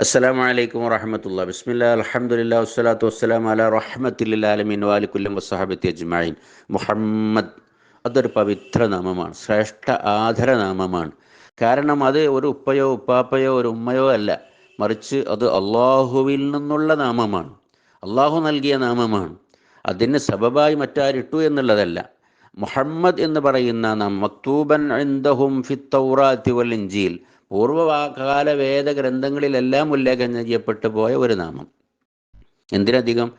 അസ്സലാം അലൈക്കും വറഹമത്തുള്ള ബിസ്മില്ല അലഹമുല്ല വസ്സലാത്തു വസ്സലാം അല റഹ്മത്തില്ലാലമീൻ വാലിക്കുല്ലം വസ്സഹാബത്തി അജ്മായിൻ മുഹമ്മദ് അതൊരു പവിത്ര നാമമാണ്. ശ്രേഷ്ഠ ആദരനാമമാണ് കാരണം അത് ഒരു ഉപ്പയോ ഉപ്പാപ്പയോ ഒരു ഉമ്മയോ അല്ല. മറിച്ച് അത് അള്ളാഹുവിൽ നിന്നുള്ള നാമമാണ്. അള്ളാഹു നൽകിയ നാമമാണ്. അതിന് സബബായി മറ്റാരിട്ടു എന്നുള്ളതല്ല. മുഹമ്മദ് എന്ന് പറയുന്ന നാം മക്തൂബൻ ഫിത്തൗറാത്തി വൽ തൗറാത്തി വൽ വേദ ഗ്രന്ഥങ്ങളിലെല്ലാം ഉല്ലേഖനം ചെയ്യപ്പെട്ടു പോയ ഒരു നാമം. എന്തിനധികം?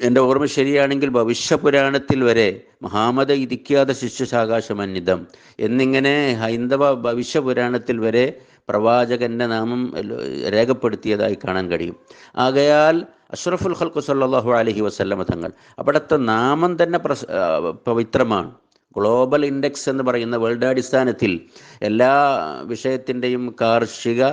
എന്റെ ഓർമ്മ ശരിയാണെങ്കിൽ ഭവിഷ്യപുരാണത്തിൽ വരെ മഹാമത ഇരിക്കാതെ ശിഷ്യശാകാശമന്വിതം എന്നിങ്ങനെ ഹൈന്ദവ ഭവിഷ്യപുരാണത്തിൽ വരെ പ്രവാചകന്റെ നാമം രേഖപ്പെടുത്തിയതായി കാണാൻ കഴിയും. ആകയാൽ അഷ്റഫുൽ ഖൽക്കു സല്ലാഹു അലഹി വസല്ലമ തങ്ങൾ അവിടുത്തെ നാമം തന്നെ പവിത്രമാണ്. ഗ്ലോബൽ ഇൻഡെക്സ് എന്ന് പറയുന്ന വേൾഡ് അടിസ്ഥാനത്തിൽ എല്ലാ വിഷയത്തിന്റെയും കാർഷിക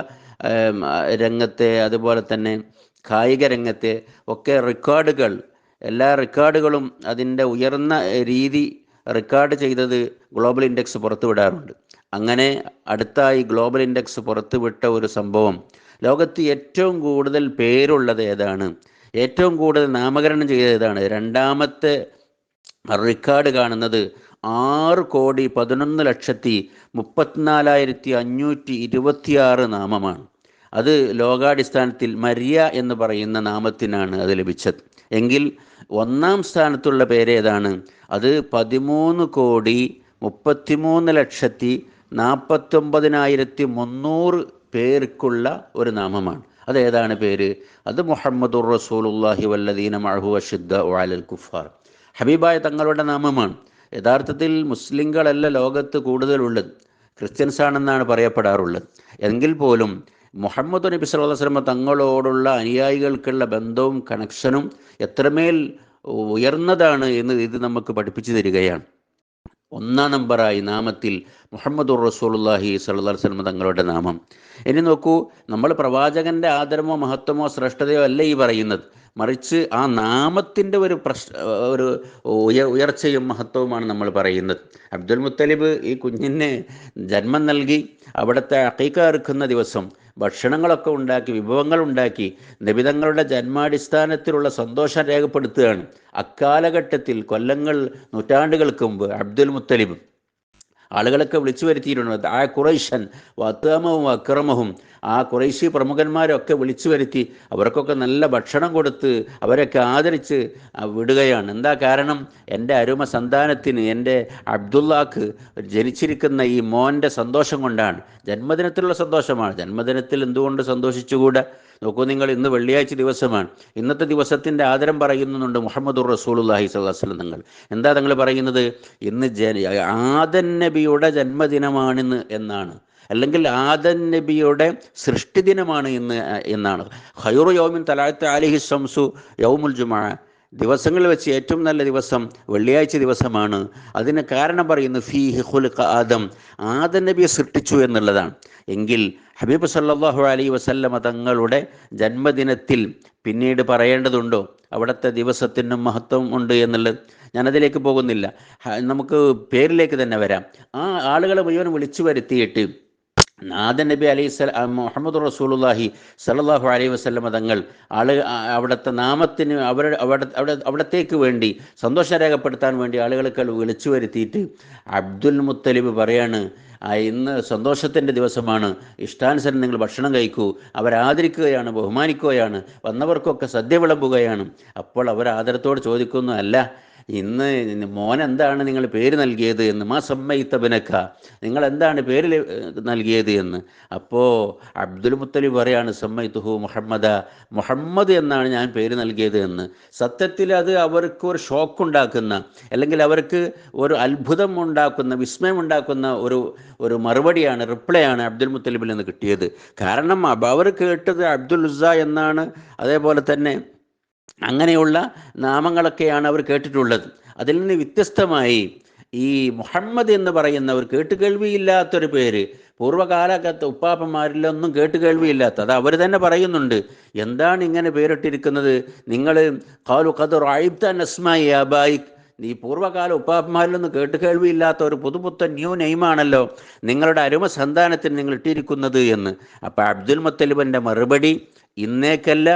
രംഗത്തെ അതുപോലെ തന്നെ കായിക രംഗത്തെ ഒക്കെ റെക്കോർഡുകൾ എല്ലാ റെക്കോർഡുകളും അതിന്റെ ഉയർന്ന രീതി റെക്കോർഡ് ചെയ്തത് ഗ്ലോബൽ ഇൻഡെക്സ് പുറത്തുവിടാറുണ്ട്. അങ്ങനെ അടുത്തായി ഗ്ലോബൽ ഇൻഡെക്സ് പുറത്തുവിട്ട ഒരു സംഭവം ലോകത്ത് ഏറ്റവും കൂടുതൽ പേരുള്ളത് ഏതാണ്? ഏറ്റവും കൂടുതൽ നാമകരണം ചെയ്തത് ഏതാണ്? രണ്ടാമത്തെ റെക്കോർഡ് കാണുന്നത് ആറ് കോടി പതിനൊന്ന് ലക്ഷത്തി മുപ്പത്തിനാലായിരത്തി അഞ്ഞൂറ്റി ഇരുപത്തിയാറ് നാമമാണ്. അത് ലോകാടിസ്ഥാനത്തിൽ മരിയ എന്ന് പറയുന്ന നാമത്തിനാണ് അത് ലഭിച്ചത്. എങ്കിൽ ഒന്നാം സ്ഥാനത്തുള്ള പേരേതാണ്. അത് പതിമൂന്ന് കോടി മുപ്പത്തിമൂന്ന് ലക്ഷത്തി നാൽപ്പത്തൊമ്പതിനായിരത്തി മുന്നൂറ് പേർക്കുള്ള ഒരു നാമമാണ്. അതേതാണ് പേര്? അത് മുഹമ്മദുർ റസൂലുല്ലാഹി വല്ലദീന മഹു അഷിദ്ദ വാലൽ കുഫാർ. ഹബീബായ തങ്ങളുടെ നാമമാണ്. യഥാർത്ഥത്തിൽ മുസ്ലിങ്ങളല്ല ലോകത്ത് കൂടുതലുള്ളത്. ക്രിസ്ത്യൻസ് ആണെന്നാണ് പറയപ്പെടാറുള്ളത്. എങ്കിൽ പോലും മുഹമ്മദ് നബി അലൈഹി വസല്ലം തങ്ങളോടുള്ള അനുയായികൾക്കുള്ള ബന്ധവും കണക്ഷനും എത്രമേൽ ഉയർന്നതാണ് എന്ന് ഇത് നമുക്ക് പഠിപ്പിച്ചു തരികയാണ്. ഒന്നാം നമ്പറായി നാമത്തിൽ മുഹമ്മദുർ റസൂലുല്ലാഹി സല്ലാ വസല്ലം തങ്ങളുടെ നാമം. ഇനി നോക്കൂ നമ്മൾ പ്രവാചകന്റെ ആദരമോ മഹത്വമോ ശ്രേഷ്ഠതയോ അല്ല ഈ പറയുന്നത്. മറിച്ച് ആ നാമത്തിന്റെ ഒരു പ്രശ് ഒരു ഉയർ ഉയർച്ചയും മഹത്വവുമാണ് നമ്മൾ പറയുന്നത്. അബ്ദുൽ മുത്തലിബ് ഈ കുഞ്ഞിന് ജന്മം നൽകി. അവിടുത്തെ അക്കീക്ക അറുക്കുന്ന ദിവസം ഭക്ഷണങ്ങളൊക്കെ ഉണ്ടാക്കി വിഭവങ്ങൾ ഉണ്ടാക്കി നിബിതങ്ങളുടെ ജന്മാടിസ്ഥാനത്തിലുള്ള സന്തോഷം രേഖപ്പെടുത്തുകയാണ്. അക്കാലഘട്ടത്തിൽ കൊല്ലങ്ങൾ നൂറ്റാണ്ടുകൾക്ക് മുമ്പ് അബ്ദുൽ മുത്തലിബ് ആളുകളൊക്കെ വിളിച്ചു വരുത്തിയിട്ടുണ്ട്. ആ കുറൈഷൻ വത്തമവും അക്രമവും ആ കുറൈശി പ്രമുഖന്മാരൊക്കെ വിളിച്ചു വരുത്തി അവർക്കൊക്കെ നല്ല ഭക്ഷണം കൊടുത്ത് അവരൊക്കെ ആദരിച്ച് വിടുകയാണ്. എന്താ കാരണം? എന്റെ അരുമ സന്താനത്തിന് എന്റെ അബ്ദുള്ളാക്ക് ജനിച്ചിരിക്കുന്ന ഈ മോന്റെ സന്തോഷം കൊണ്ടാണ്. ജന്മദിനത്തിലുള്ള സന്തോഷമാണ്. ജന്മദിനത്തിൽ എന്തുകൊണ്ട് സന്തോഷിച്ചുകൂടാ? നോക്കൂ നിങ്ങൾ ഇന്ന് വെള്ളിയാഴ്ച ദിവസമാണ്. ഇന്നത്തെ ദിവസത്തിന്റെ ആദരം പറയുന്നുണ്ട് മുഹമ്മദുർ റസൂലുല്ലാഹി സ്വല്ലാസ്ലം നിങ്ങൾ എന്താ നിങ്ങൾ പറയുന്നത്? ഇന്ന് ജന ആദൻ നബിയുടെ ജന്മദിനമാണിന്ന് എന്നാണ്. അല്ലെങ്കിൽ ആദൻ നബിയുടെ സൃഷ്ടി ദിനമാണ് ഇന്ന് എന്നാണ്. ഹൈറു യൗമിൻ തലാത്ത് അലിഹി സംസു യൗമുൽ ജുമാ. ദിവസങ്ങളിൽ വെച്ച് ഏറ്റവും നല്ല ദിവസം വെള്ളിയാഴ്ച ദിവസമാണ്. അതിന് കാരണം പറയുന്നു ഫീ ഹുൽഖ ആദം. ആദൻ നബിയെ സൃഷ്ടിച്ചു എന്നുള്ളതാണ്. എങ്കിൽ ഹബീബ് സല്ലാഹു അലൈ വസല്ലമ തങ്ങളുടെ ജന്മദിനത്തിൽ പിന്നീട് പറയേണ്ടതുണ്ടോ? അവിടുത്തെ ദിവസത്തിനും മഹത്വം ഉണ്ട് എന്നുള്ളത് ഞാനതിലേക്ക് പോകുന്നില്ല. നമുക്ക് പേരിലേക്ക് തന്നെ വരാം. ആ ആളുകളെ മുഴുവൻ വിളിച്ചു വരുത്തിയിട്ട് നാദൻ നബി അലൈഹി സ്വല മുഹമ്മദ് റസൂലുല്ലാഹി സല്ലാഹു അലൈഹി വസ്ലമ തങ്ങൾ ആൾ അവിടുത്തെ നാമത്തിന് അവരുടെ അവിടെ അവിടെ അവിടത്തേക്ക് വേണ്ടി സന്തോഷം രേഖപ്പെടുത്താൻ വേണ്ടി ആളുകൾക്ക് വിളിച്ചു വരുത്തിയിട്ട് അബ്ദുൽ മുത്തലിബ് പറയാണ് ഇന്ന് സന്തോഷത്തിന്റെ ദിവസമാണ്. ഇഷ്ടാനുസരണം നിങ്ങൾ ഭക്ഷണം കഴിക്കൂ. അവരാദരിക്കുകയാണ് ബഹുമാനിക്കുകയാണ്. വന്നവർക്കൊക്കെ സദ്യ വിളമ്പുകയാണ്. അപ്പോൾ അവർ ആദരത്തോട് ചോദിക്കുന്നു അല്ല ഇന്ന് മോൻ എന്താണ് നിങ്ങൾ പേര് നൽകിയത് എന്ന്? മാ സമ്മയിത്തബനക്ക നിങ്ങൾ എന്താണ് പേര് നൽകിയത് എന്ന്? അപ്പോൾ അബ്ദുൽ മുത്തലിബ് പറയാണ് സമ്മയിത്തുഹു മുഹമ്മദ. മുഹമ്മദ് എന്നാണ് ഞാൻ പേര് നൽകിയത് എന്ന്. സത്യത്തിൽ അത് അവർക്ക് ഒരു ഷോക്ക് ഉണ്ടാക്കുന്ന അല്ലെങ്കിൽ അവർക്ക് ഒരു അത്ഭുതം ഉണ്ടാക്കുന്ന വിസ്മയം ഉണ്ടാക്കുന്ന ഒരു ഒരു മറുപടിയാണ് റിപ്ലൈ ആണ് അബ്ദുൽ മുത്തലിബിൽ നിന്ന് കിട്ടിയത്. കാരണം അവർ കേട്ടത് അബ്ദുൽ ഉസ എന്നാണ്. അതേപോലെ തന്നെ അങ്ങനെയുള്ള നാമങ്ങളൊക്കെയാണ് അവർ കേട്ടിട്ടുള്ളത്. അതിൽ നിന്ന് വ്യത്യസ്തമായി ഈ മുഹമ്മദ് എന്ന് പറയുന്നവർ കേട്ടുകേൾവിയില്ലാത്തൊരു പേര് പൂർവകാലത്ത് ഉപ്പാപ്പന്മാരിലൊന്നും കേട്ടുകേൾവിയില്ലാത്ത അത് അവർ തന്നെ പറയുന്നുണ്ട്. എന്താണ് ഇങ്ങനെ പേരിട്ടിരിക്കുന്നത്? നിങ്ങൾ കാലു ഖദർ ആയിബ്ത അസ്മായി അബായിക് ഈ പൂർവകാല ഉപ്പാപ്പന്മാരിലൊന്നും കേട്ടുകേൾവിയില്ലാത്ത ഒരു പുതുപുത്തൻ ന്യൂ നെയ്മാണല്ലോ. നിങ്ങളുടെ അരുമ സന്താനത്തിന് നിങ്ങൾ ഇട്ടിരിക്കുന്നത് എന്ന്. അപ്പോൾ അബ്ദുൽ മുത്തലിബിന്റെ മറുപടി ഇന്നേക്കല്ല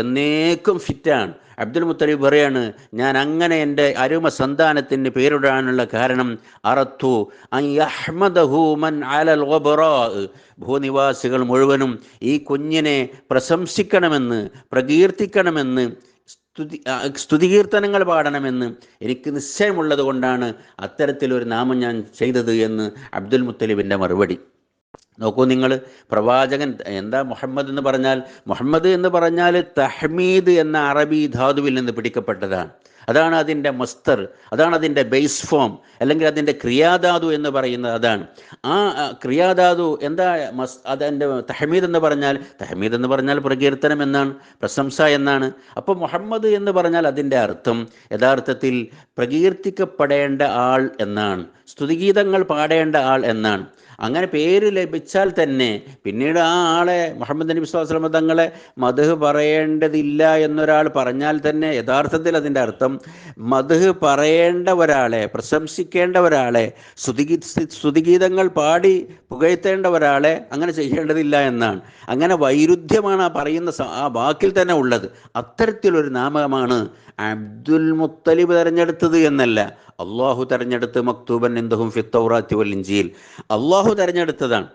എന്നേക്കും ഫിറ്റാണ്. അബ്ദുൽ മുത്തലിബ് പറയാണ് ഞാൻ അങ്ങനെ എന്റെ അരുമ സന്താനത്തിന് പേരിടാനുള്ള കാരണം അറത്തു. ഭൂനിവാസികൾ മുഴുവനും ഈ കുഞ്ഞിനെ പ്രശംസിക്കണമെന്ന് പ്രകീർത്തിക്കണമെന്ന് സ്തുതി സ്തുതികീർത്തനങ്ങൾ പാടണമെന്ന് എനിക്ക് നിശ്ചയമുള്ളത് കൊണ്ടാണ് അത്തരത്തിലൊരു നാമം ഞാൻ ചെയ്തത് എന്ന് അബ്ദുൽ മുത്തലിബിന്റെ മറുപടി. നോക്കൂ നിങ്ങൾ പ്രവാചകൻ എന്താ മുഹമ്മദ് എന്ന് പറഞ്ഞാൽ? മുഹമ്മദ് എന്ന് പറഞ്ഞാൽ തഹ്മീദ് എന്ന അറബി ധാതുവിൽ നിന്ന് പിടിക്കപ്പെട്ടതാണ്. അതാണ് അതിന്റെ മസ്തർ അതാണ് അതിന്റെ ബേസ് ഫോം അല്ലെങ്കിൽ അതിന്റെ ക്രിയാധാതു എന്ന് പറയുന്നത് അതാണ്. ആ ക്രിയാധാതു എന്താ മസ് അതെന്റെ തഹമീദ് എന്ന് പറഞ്ഞാൽ? തഹമീദ് എന്ന് പറഞ്ഞാൽ പ്രകീർത്തനം എന്നാണ് പ്രശംസ എന്നാണ്. അപ്പോൾ മുഹമ്മദ് എന്ന് പറഞ്ഞാൽ അതിന്റെ അർത്ഥം യഥാർത്ഥത്തിൽ പ്രകീർത്തിക്കപ്പെടേണ്ട ആൾ എന്നാണ് സ്തുതിഗീതങ്ങൾ പാടേണ്ട ആൾ എന്നാണ്. അങ്ങനെ പേര് ലഭിച്ചാൽ തന്നെ പിന്നീട് ആ ആളെ മുഹമ്മദ് നബി സ്വലാസ്ലമ തങ്ങളെ മധു പറയേണ്ടതില്ല എന്നൊരാൾ പറഞ്ഞാൽ തന്നെ യഥാർത്ഥത്തിൽ അതിന്റെ അർത്ഥം മധു പറയേണ്ട ഒരാളെ പ്രശംസിക്കേണ്ട ഒരാളെ സ്തുതിഗീ സ്തുതിഗീതങ്ങൾ പാടി പുകഴ്ത്തേണ്ട ഒരാളെ അങ്ങനെ ചെയ്യേണ്ടതില്ല എന്നാണ്. അങ്ങനെ വൈരുദ്ധ്യമാണ് ആ പറയുന്ന ആ വാക്കിൽ തന്നെ ഉള്ളത്. അത്തരത്തിലൊരു നാമകമാണ് അബ്ദുൽ മുത്തലിബ് തിരഞ്ഞെടുത്തത് എന്നല്ല. അള്ളാഹു തെരഞ്ഞെടുത്ത് മക്തൂബൻ എന്തും ഫിത്തൗറാത്തി വൽ ഇഞ്ചിയിൽ അള്ളാഹു തെരഞ്ഞെടുത്തതാണ്.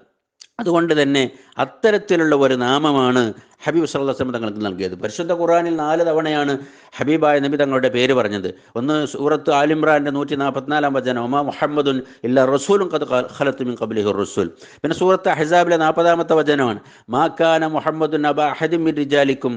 അതുകൊണ്ട് തന്നെ അത്തരത്തിലുള്ള ഒരു നാമമാണ് ഹബീബ് സല്ലാസ്ലം തങ്ങൾക്ക് നൽകിയത്. പരിശുദ്ധ ഖുറാനിൽ നാല് തവണയാണ് ഹബീബായ നബി തങ്ങളുടെ പേര് പറഞ്ഞത്. ഒന്ന് സൂറത്ത് ആലിമ്രാന്റെ നൂറ്റി നാൽപ്പത്തിനാലാം വചനം ഒമാ മുഹമ്മദുൻ ഇല്ല റസൂലും കത് ഖലത്തുമിൻ കബലിഹു റസൂൽ. പിന്നെ സൂറത്ത് അഹസാബിലെ നാൽപ്പതാമത്തെ വചനമാണ് മാക്കാന മുഹമ്മദുൻ അബ അഹദിമിൻ റിജാലിക്കും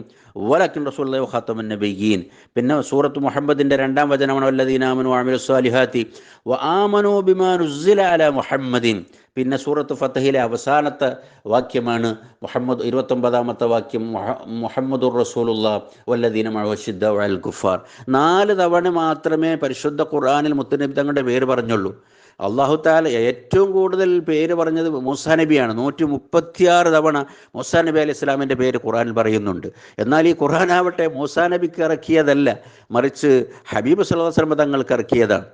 വലക്കിൻ റസൂൽ ഖാത്തമുൻ നബിയീൻ. പിന്നെ സൂറത്ത് മുഹമ്മദിന്റെ രണ്ടാം വചനമാണ് വല്ലദീനാമനു ആമിർ സ്വാലിഹാത്തി വ ആമനു ബിമാ നുസ്സില അല മുഹമ്മദീൻ. പിന്നെ സൂറത്ത് ഫത്തഹിലെ അവസാനത്തെ വാക്യമാണ് മുഹമ്മദ് ഇരുപത്തൊമ്പതാമത്തെ വാക്യം മുഹ- മുഹമ്മദുർ റസൂലുള്ള വല്ലദീന മഴവശിദ്ദ അൽ ഗുഫാർ. നാല് തവണ മാത്രമേ പരിശുദ്ധ ഖുർആാനിൽ മുത്തനബി തങ്ങളുടെ പേര് പറഞ്ഞുള്ളൂ. അള്ളാഹു താല ഏറ്റവും കൂടുതൽ പേര് പറഞ്ഞത് മൂസാ നബിയാണ്. നൂറ്റി മുപ്പത്തിയാറ് തവണ മൂസാ നബി അലൈഹി ഇസ്ലാമിന്റെ പേര് ഖുറാനിൽ പറയുന്നുണ്ട്. എന്നാൽ ഈ ഖുറാനാവട്ടെ മൂസാ നബിക്ക് ഇറക്കിയതല്ല മറിച്ച് ഹബീബ് അലൈഹി വസല്ലം തങ്ങൾക്ക് ഇറക്കിയതാണ്.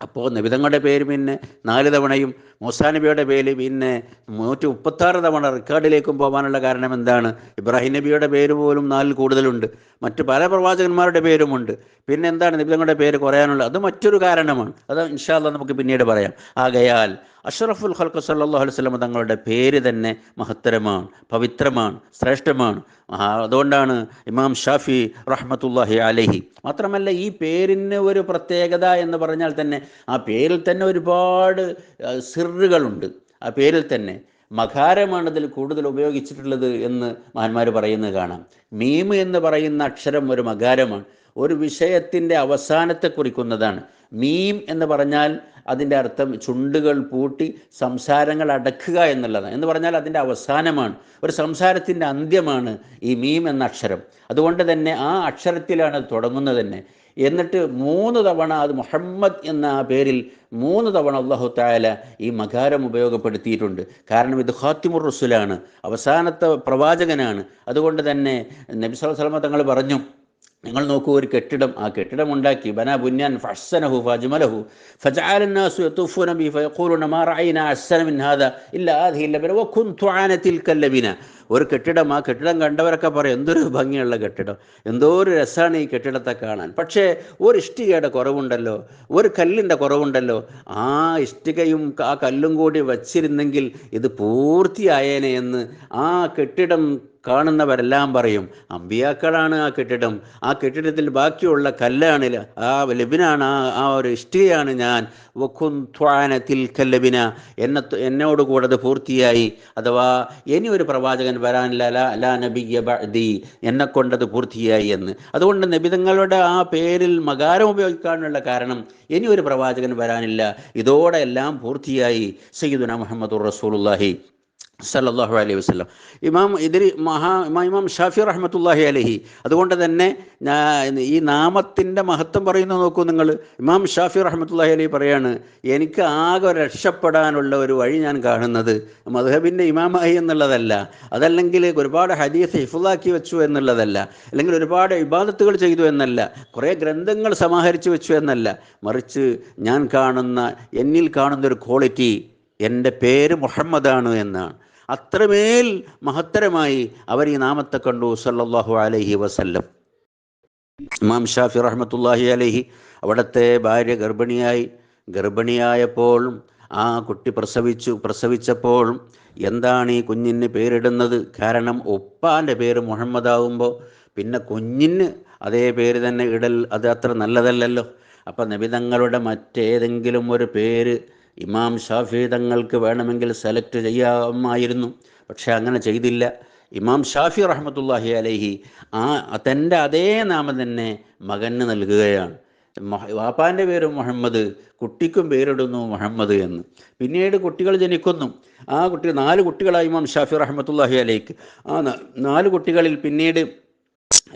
അപ്പോൾ നബിതങ്ങളുടെ പേര് പിന്നെ നാല് തവണയും മൂസാ നബിയുടെ പേര് പിന്നെ നൂറ്റി മുപ്പത്താറ് തവണ റെക്കോർഡിലേക്കും പോകാനുള്ള കാരണം എന്താണ്? ഇബ്രാഹിം നബിയുടെ പേര് പോലും നാലിൽ കൂടുതലുണ്ട്. മറ്റ് പല പ്രവാചകന്മാരുടെ പേരുമുണ്ട് പിന്നെ എന്താണ് നബിതങ്ങളുടെ പേര് കുറയാനുള്ളത് അത് മറ്റൊരു കാരണമാണ്. അത് ഇൻഷാല്ല നമുക്ക് പിന്നീട് പറയാം. ആകയാൽ അഷ്റഫുൽ ഖൽക്ക് സല്ലല്ലാഹു അലൈഹി വസല്ലം തങ്ങളുടെ പേര് തന്നെ മഹത്തരമാണ് പവിത്രമാണ് ശ്രേഷ്ഠമാണ്. അതുകൊണ്ടാണ് ഇമാം ഷാഫി റഹ്മത്തുല്ലാഹി അലഹി. മാത്രമല്ല ഈ പേരിന് ഒരു പ്രത്യേകത എന്ന് പറഞ്ഞാൽ തന്നെ ആ പേരിൽ തന്നെ ഒരുപാട് സിറുകളുണ്ട് ആ പേരിൽ തന്നെ മകാരമാണ് ഇതിൽ കൂടുതൽ ഉപയോഗിച്ചിട്ടുള്ളത് എന്ന് മഹാന്മാർ പറയുന്നത് കാണാം. മീം എന്ന് പറയുന്ന അക്ഷരം ഒരു മകാരമാണ് ഒരു വിഷയത്തിന്റെ അവസാനത്തെ കുറിക്കുന്നതാണ്. മീം എന്ന് പറഞ്ഞാൽ അതിന്റെ അർത്ഥം ചുണ്ടുകൾ പൂട്ടി സംസാരങ്ങൾ അടക്കുക എന്നുള്ളതാണ്. എന്ന് പറഞ്ഞാൽ അതിന്റെ അവസാനമാണ്. ഒരു സംസാരത്തിന്റെ അന്ത്യമാണ് ഈ മീം എന്ന അക്ഷരം. അതുകൊണ്ട് തന്നെ ആ അക്ഷരത്തിലാണ് തുടങ്ങുന്നത് തന്നെ. എന്നിട്ട് മൂന്ന് തവണ അത് മുഹമ്മദ് എന്ന പേരിൽ മൂന്ന് തവണ അള്ളാഹു തായാല ഈ മകാരം ഉപയോഗപ്പെടുത്തിയിട്ടുണ്ട്. കാരണം ഇത് ഖാത്തിമുർ റസുലാണ്. അവസാനത്തെ പ്രവാചകനാണ്. അതുകൊണ്ട് തന്നെ നബി സല്ലല്ലാഹു തങ്ങൾ പറഞ്ഞു നിങ്ങൾ നോക്കൂ ഒരു കെട്ടിടം ആ കെട്ടിടം ഉണ്ടാക്കി ബന ബുന്യാൻ ഫഹ്സനഹു ഫജ്മലഹു ലബന ഒരു കെട്ടിടം ആ കെട്ടിടം കണ്ടവരൊക്കെ പറയും എന്തൊരു ഭംഗിയുള്ള കെട്ടിടം എന്തോ ഒരു രസമാണ് ഈ കെട്ടിടത്തെ കാണാൻ. പക്ഷേ ഒരു ഇഷ്ടികയുടെ കുറവുണ്ടല്ലോ ഒരു കല്ലിന്റെ കുറവുണ്ടല്ലോ ആ ഇഷ്ടികയും ആ കല്ലും കൂടി വച്ചിരുന്നെങ്കിൽ ഇത് പൂർത്തിയായേനെ എന്ന് ആ കെട്ടിടം കാണുന്നവരെല്ലാം പറയും അമ്പിയാക്കളാണ് ആ കെട്ടിടം. ആ കെട്ടിടത്തിൽ ബാക്കിയുള്ള കല്ലാണ് ആ ലബിനാണ് ആ ആ ഒരു ഇഷ്ടികയാണ് ഞാൻ. വഖുൻത്വാനത്തിൽ കല്ലബിന എന്നെ എന്നോട് കൂടെ അത് പൂർത്തിയായി. അഥവാ ഇനി ഒരു പ്രവാചകൻ വരാനില്ല ലാ ലാ നബിയ ബഅദി എന്നെ കൊണ്ടത് പൂർത്തിയായി എന്ന്. അതുകൊണ്ട് നബിതങ്ങളുടെ ആ പേരിൽ മകാരം ഉപയോഗിക്കാനുള്ള കാരണം ഇനി ഒരു പ്രവാചകൻ വരാനില്ല. ഇതോടെ എല്ലാം പൂർത്തിയായി. സയ്യിദുന മുഹമ്മദ് റസൂലുള്ളാഹി. സല്ലല്ലാഹു അലൈഹി വസ്ലം ഇമാം ഇതിൽ മഹാ ഇമാം ഷാഫി റഹ്മത്തുല്ലാഹി അലഹി. അതുകൊണ്ട് തന്നെ ഈ നാമത്തിന്റെ മഹത്വം പറയുന്നത് നോക്കൂ നിങ്ങൾ. ഇമാം ഷാഫി റഹ്മത്തുല്ലാഹി അലഹി പറയാണ് എനിക്ക് ആകെ രക്ഷപ്പെടാനുള്ള ഒരു വഴി ഞാൻ കാണുന്നത് മധുഹബിന്റെ ഇമാമായി എന്നുള്ളതല്ല. അതല്ലെങ്കിൽ ഒരുപാട് ഹദീസ് ഹിഫുലാക്കി വെച്ചു എന്നുള്ളതല്ല. അല്ലെങ്കിൽ ഒരുപാട് ഇബാദത്തുകൾ ചെയ്തു എന്നല്ല. കുറേ ഗ്രന്ഥങ്ങൾ സമാഹരിച്ചു വെച്ചു എന്നല്ല. മറിച്ച് ഞാൻ കാണുന്ന എന്നിൽ കാണുന്ന ഒരു ക്വാളിറ്റി എന്റെ പേര് മുഹമ്മദാണ് എന്നാണ്. അത്രമേൽ മഹത്തരമായി അവർ ഈ നാമത്തെ കണ്ടു സല്ലല്ലാഹു അലൈഹി വസല്ലം. ഇമാം ഷാഫി റഹ്മത്തുല്ലാഹി അലൈഹി അവിടുത്തെ ഭാര്യ ഗർഭിണിയായി ഗർഭിണിയായപ്പോഴും ആ കുട്ടി പ്രസവിച്ചു പ്രസവിച്ചപ്പോഴും എന്താണ് ഈ കുഞ്ഞിന് പേരിടുന്നത്? കാരണം ഉപ്പാന്റെ പേര് മുഹമ്മദ് ആകുമ്പോൾ പിന്നെ കുഞ്ഞിന് അതേ പേര് തന്നെ ഇടൽ അത് അത്ര നല്ലതല്ലല്ലോ. അപ്പം നബിതങ്ങളുടെ മറ്റേതെങ്കിലും ഒരു പേര് ഇമാം ഷാഫി തങ്ങൾക്ക് വേണമെങ്കിൽ സെലക്ട് ചെയ്യാമായിരുന്നു. പക്ഷേ അങ്ങനെ ചെയ്തില്ല. ഇമാം ഷാഫി റഹ്മത്തുല്ലാഹി അലഹി ആ തന്റെ അതേ നാമം തന്നെ മകന് നൽകുകയാണ്. വാപ്പാന്റെ പേര് മുഹമ്മദ് കുട്ടിക്കും പേരിടുന്നു മുഹമ്മദ് എന്ന്. പിന്നീട് കുട്ടികൾ ജനിക്കുന്നു. ആ കുട്ടി നാല് കുട്ടികളായി ഇമാം ഷാഫി റഹ്മത്തുല്ലാഹി അലൈക്ക് ആ നാല് കുട്ടികളിൽ പിന്നീട്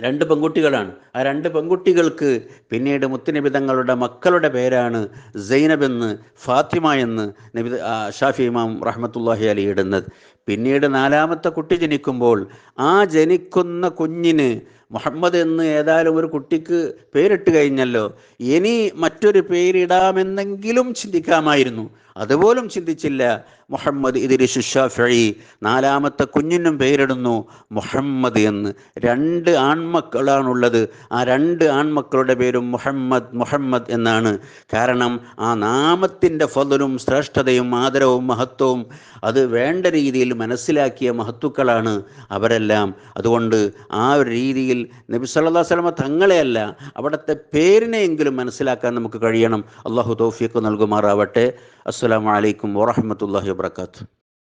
രണ്ട് പെൺകുട്ടികളാണ്. ആ രണ്ട് പെൺകുട്ടികൾക്ക് പിന്നീട് മുത്തുനബി തങ്ങളുടെ മക്കളുടെ പേരാണ് സൈനബ് എന്ന് ഫാത്തിമ എന്ന് നബി ഷാഫി ഇമാം റഹ്മത്തുല്ലാഹി അലി ഇടുന്നത്. പിന്നീട് നാലാമത്തെ കുട്ടി ജനിക്കുമ്പോൾ ആ ജനിക്കുന്ന കുഞ്ഞിന് മുഹമ്മദ് എന്ന് ഏതായാലും ഒരു കുട്ടിക്ക് പേരിട്ട് കഴിഞ്ഞല്ലോ. ഇനി മറ്റൊരു പേരിടാമെന്നെങ്കിലും ചിന്തിക്കാമായിരുന്നു. അതുപോലും ചിന്തിച്ചില്ല. മുഹമ്മദ് ഇതിരി ഷാഫി നാലാമത്തെ കുഞ്ഞിനും പേരിടുന്നു മുഹമ്മദ് എന്ന്. രണ്ട് ആൺമക്കളാണുള്ളത്. ആ രണ്ട് ആൺമക്കളുടെ പേരും മുഹമ്മദ് മുഹമ്മദ് എന്നാണ്. കാരണം ആ നാമത്തിന്റെ ഫലനും ശ്രേഷ്ഠതയും ആദരവും മഹത്വവും അത് വേണ്ട രീതിയിൽ മനസ്സിലാക്കിയ മഹത്തുക്കളാണ് അവരെല്ലാം. അതുകൊണ്ട് ആ ഒരു രീതിയിൽ നബി സല്ലാ സ്വലമ തങ്ങളെയല്ല അവിടുത്തെ പേരിനെയെങ്കിലും മനസ്സിലാക്കാൻ നമുക്ക് കഴിയണം. അള്ളാഹു തൗഫീഖ് നൽകുമാറാവട്ടെ. അസ്സാം വലൈക്കും വാഹമത്തല്ലാഹി വബറകാതുഹു.